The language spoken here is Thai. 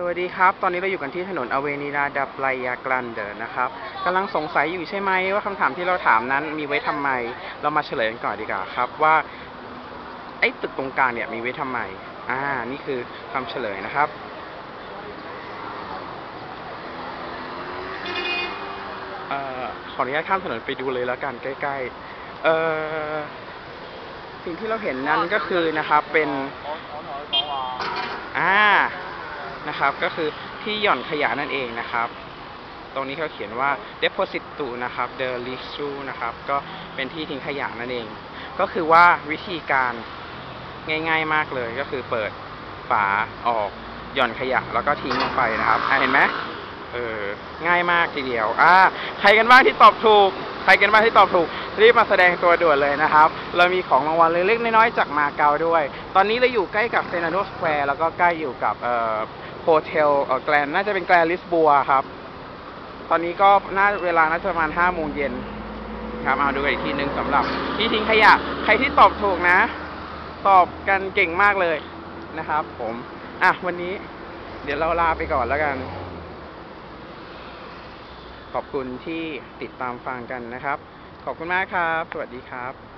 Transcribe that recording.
สวัสดีครับ ตอนนี้เราอยู่กันที่ถนนอเวนิลาดับไลยากรันเดอร์นะครับกำลังสงสัยอยู่ใช่ไหมว่าคำถามที่เราถามนั้นมีไว้ทำไม เรามาเฉลยกันก่อนดีกว่าครับว่า ไอ้ตึกตรงกลางเนี่ยมีไว้ทำไม อ่า นี่คือคำเฉลยนะครับ เอ่อ ขออนุญาตข้ามถนนไปดูเลยแล้วกันใกล้ๆ เอ่อ สิ่งที่เราเห็นนั้นก็คือนะครับเป็น อ่า นะครับ ก็คือที่หย่อนขยะนั่นเองนะครับ ตรงนี้เขาเขียนว่า deposit to นะครับ the l e a s u นะครับ ก็เป็นที่ทิ้งขยะนั่นเอง ก็คือว่าวิธีการง่าย ๆมากเลยก็คือเปิดฝาออกหย่อนขยะแล้วก็ทิ้งลงไปนะครับเห็นไหมเออง่ายมากทีเดียว อ่า ใครกันบ้างที่ตอบถูก ใครกันบ้างที่ตอบถูก รีบมาแสดงตัวด่วนเลยนะครับ เรามีของรางวัลเล็กๆน้อยๆจากมาเก๊าด้วย ตอนนี้เราอยู่ใกล้กับเซนาโดสแควร์แล้วก็ใกล้อยู่กับเอ่อ โฮเทลแกลนน่าจะเป็นแกลนลิสบัวครับ ตอนนี้ก็น่าเวลาน่าจะประมาณห้าโมงเย็นครับเอาดูกันอีกทีหนึ่งสำหรับที่ทิ้งขยะ ใครที่ตอบถูกนะ ตอบกันเก่งมากเลยนะครับ ผม อะวันนี้ เดี๋ยวเราลาไปก่อนแล้วกัน ขอบคุณที่ติดตามฟังกันนะครับ ขอบคุณมากครับ สวัสดีครับ